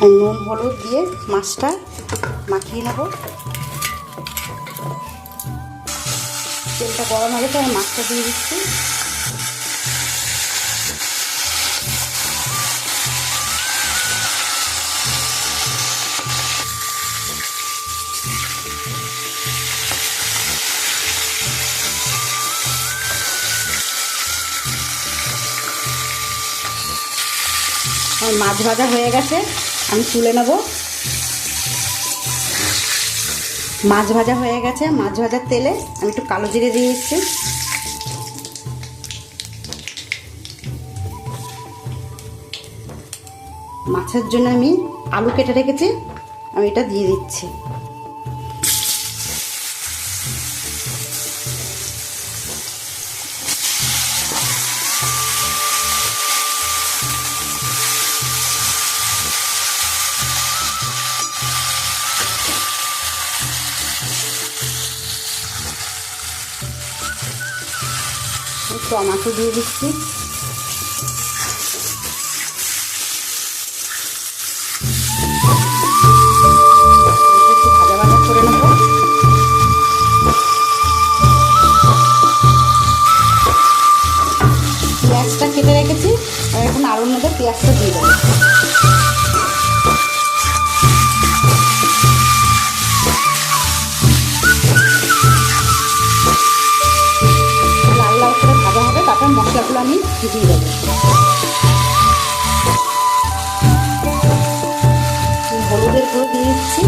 নুন হলুদ দিয়ে মাছটা মাখিয়ে নেব। তেলটা গরম হবে তো আমি মাছটা দিয়ে দিচ্ছি। আমার মাছ ভাজা হয়ে গেছে, আমি তুলে নেব। মাছ ভাজা হয়ে গেছে, মাছ ভাজার তেলে আমি একটু কালো জিরে দিয়ে দিচ্ছি। মাছের জন্য আমি আলু কেটে রেখেছি, আমি এটা দিয়ে দিচ্ছি। টমাটো দিয়ে দিচ্ছি। পেঁয়াজটা কেটে রেখেছি এখন আলুর মধ্যে পেঁয়াজটা দিয়ে দেবো। মশলাগুলো আমি হলুদের গুঁড়ো দিয়ে দিচ্ছি।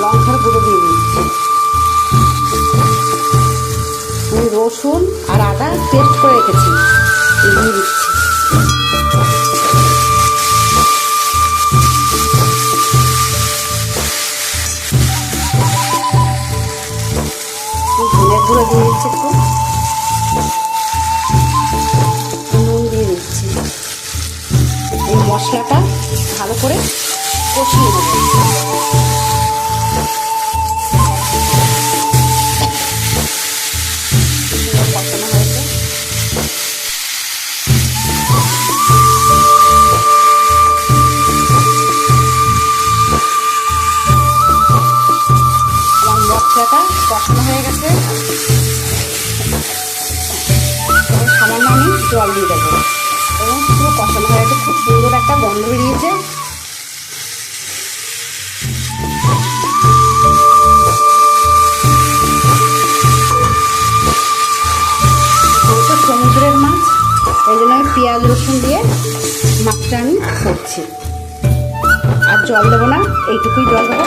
লঙ্কার গুঁড়ো দিয়ে দিচ্ছি। আমি রসুন আর আদা পেস্ট করে রেখেছি। দিচ্ছি। মশলাটা ভালো করে কষিয়ে কষানো হয়ে গেছে। সামান্য আমি জল দিয়ে দেবো। এবং পুরো কষানো হয়ে গেছে, খুব একটা গন্ধ বেরিয়েছে। যেহেতু সমুদ্রের মাছ, এই জন্য আমি পেঁয়াজ, রসুন দিয়ে মাছটা আমি করছি। আর জল দেবো না, এইটুকুই জল দেবো।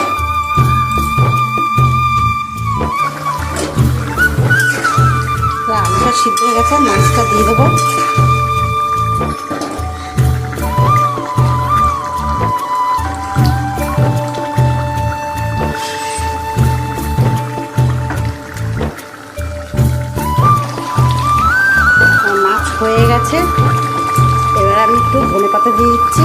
আলুটা সিদ্ধ হয়ে গেছে, মাছটা দিয়ে দেবো। হয়ে গেছে। এবার আমি একটু ধনে পাতা দিয়ে দিচ্ছি।